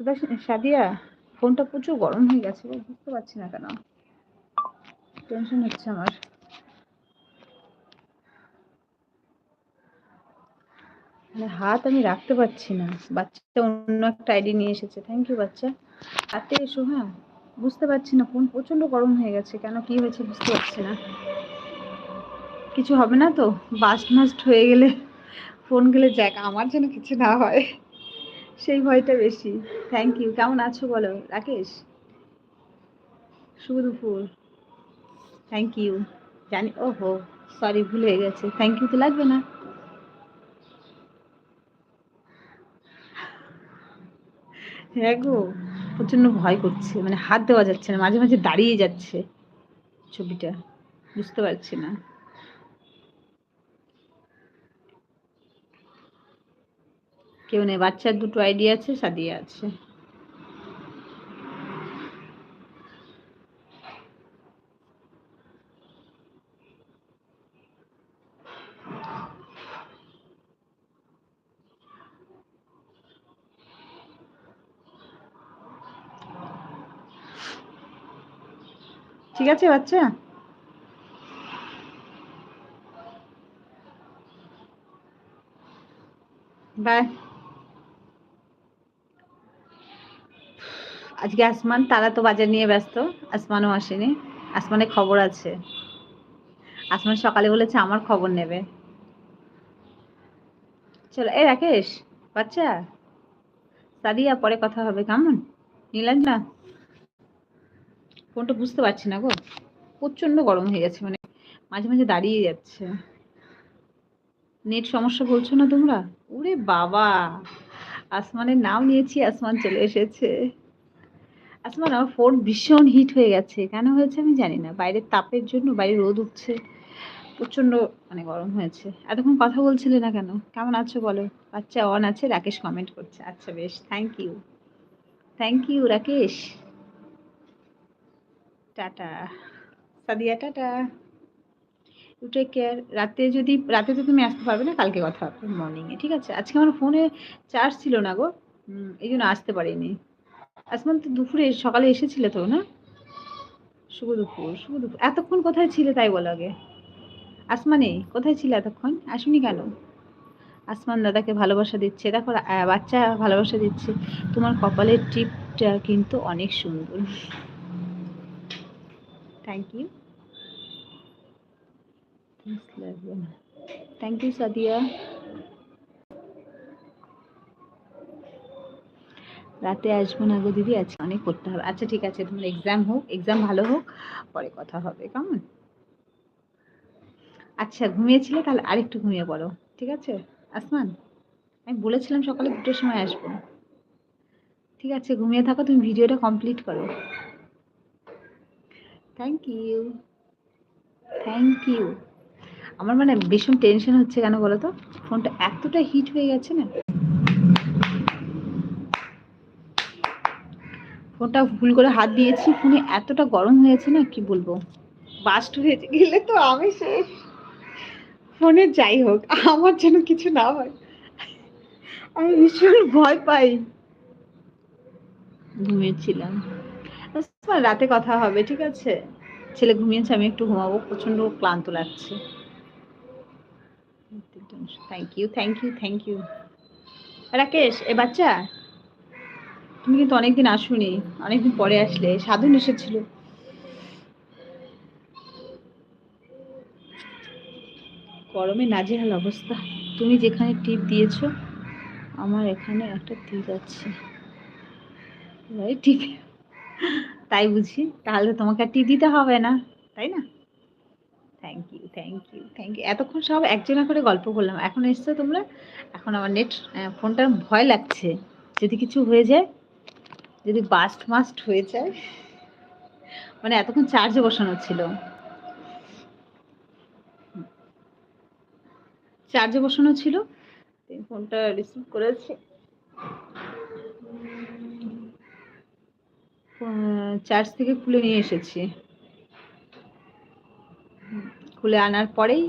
সুদা সাদিয়া, ফোনটা প্রচুর গরম হয়ে গেছে বুঝতে পারছি না কেন। টেনশন হচ্ছে আমার। মানে হাত আমি রাখতে পারছি না। বাচ্চাটা অন্য একটা আইডি নিয়ে এসেছে। থ্যাংক ইউ বাচ্চা। হাতে এসো হ্যাঁ? বুঝতে পারছি না, ফোন প্রচণ্ড গরম হয়ে গেছে। কেন, কি হয়েছে বুঝতে পারছি না। কিছু হবে না তো? বাস্ট মাস্ট হয়ে গেলে ফোন গেলে যাক, আমার যেন কিছু না হয়। সেই ভয়টা বেশি। থ্যাংক ইউ কেমন আছো বলো? রাকেশ? শুভ দুপুর। থ্যাংক ইউ জানি, ওহো সরি ভুল হয়ে গেছে। থ্যাংক ইউ তো লাগবে না। হ্যাঁ গো প্রচণ্ড ভয় করছে। মানে হাত দেওয়া যাচ্ছে না, মাঝে মাঝে দাঁড়িয়ে যাচ্ছে ছবিটা। বুঝতে পারছি না। কেউ নেই বাচ্চার দুটো আইডিয়া আছে সাদিয়া আছে। ঠিক আছে বাচ্চা? বাই। আজকে আসমান, তারা তো বাজার নিয়ে ব্যস্ত, আসমানও আসেনি আসমানের খবর আছে। আসমান সকালে বলেছে, আমার খবর নেবে। চলো, এই রাকেশ, বাচ্চা, সাদিয়া, পরে কথা হবে, কেমন? নীলাঞ্জনা? ফোনটা বুঝতে পারছি না গো। প্রচণ্ড গরম হয়ে গেছে মানে মাঝে মাঝে দাঁড়িয়ে যাচ্ছে। নেট সমস্যা বলছো না তোমরা? ওরে বাবা! আসমানের নাম নিয়েছি, আসমান চলে এসেছে। আসমান আমার ফোন ভীষণ হিট হয়ে গেছে। কেন হয়েছে আমি জানি না। বাইরের তাপের জন্য বাইরে রোদ উঠছে। প্রচণ্ড মানে গরম হয়েছে। এতক্ষণ কথা বলছিলে না কেন? কেমন আছো বলো? বাচ্চা অন আছে, রাকেশ কমেন্ট করছে। আচ্ছা বেশ। Thank you thank you Rakesh. Tata. Sadia, tata. You take care রাতে যদি, রাতে তো তুমি আসতে পারবে না, কালকে কথা হবে। মর্নিংয়ে ঠিক আছে? আজকে আমার ফোনে চার্জ ছিল না গো। এই জন্য আসতে পারিনি। আসমান তো দুপুরে সকালে এসেছিলে তো, না? শুভ দুপুর শুভ দুপুর। এতক্ষণ কোথায় ছিলে তাই বলো আগে? আসমানে, কোথায় ছিলে এতক্ষণ? আসুনি কেন? আসমান দাদাকে ভালোবাসা দিচ্ছে। দেখো বাচ্চা ভালোবাসা দিচ্ছে। তোমার কপালের টিপটা কিন্তু অনেক সুন্দর। Thank you thank you Sadia. রাতে আসব না গো দিদি, আজকে অনেক করতে হবে। আচ্ছা ঠিক আছে, তোমার এক্সাম হোক এক্সাম ভালো হোক, পরে কথা হবে, কেমন? আচ্ছা ঘুমিয়েছিলে? তাহলে আরেকটু ঘুমিয়ে পড়ো, ঠিক আছে? আসমান, আমি বলেছিলাম সকালে দুটোর সময় আসব। ঠিক আছে, ঘুমিয়ে থাকো, তুমি ভিডিওটা কমপ্লিট করো। থ্যাংক ইউ থ্যাংক ইউ আমার মানে ভীষণ টেনশন হচ্ছে কেন বলো তো? ফোনটা এতটা হিট হয়ে গেছে না? ফোনটা ভুল করে হাত দিয়েছি ফোনে এতটা গরম হয়েছে না কি বলব? বাস্ট হয়েছে গেলে তো আমি শেষ ফোনে যাই হোক আমার যেন কিছু না হয়। আমি ভীষণ ভয় পাই। ঘুমিয়েছিলাম। রাতে কথা হবে ঠিক আছে? ছেলে ঘুমিয়েছে আমি একটু ঘুমাবো প্রচণ্ড ক্লান্ত লাগছে। Thank you thank you thank you Rakesh এ বাচ্চা? তুমি কিন্তু অনেকদিন আসুনি, অনেকদিন পরে আসলে, সাধন এসেছিল। গরমে নাজেহাল অবস্থা। তুমি যেখানে টিপ দিয়েছ, আমার এখানে একটা তীর আছে। টিপে তাই বুঝি। তাহলে তোমাকে আর টিপ দিতে হবে না, তাই না? Thank you thank you thank you এতক্ষণ সব একজনা করে গল্প করলাম এখন এসছো তোমরা, এখন আমার নেট ফোনটা ভয় লাগছে। যদি কিছু হয়ে যায় যদি বাস্ট মাস্ট হয়ে যায় মানে এতক্ষণ চার্জে বসানো ছিল। চার্জে বসানো ছিল ফোনটা রিসিভ করেছি। চার্জ থেকে খুলে নিয়ে এসেছি। খুলে আনার পরেই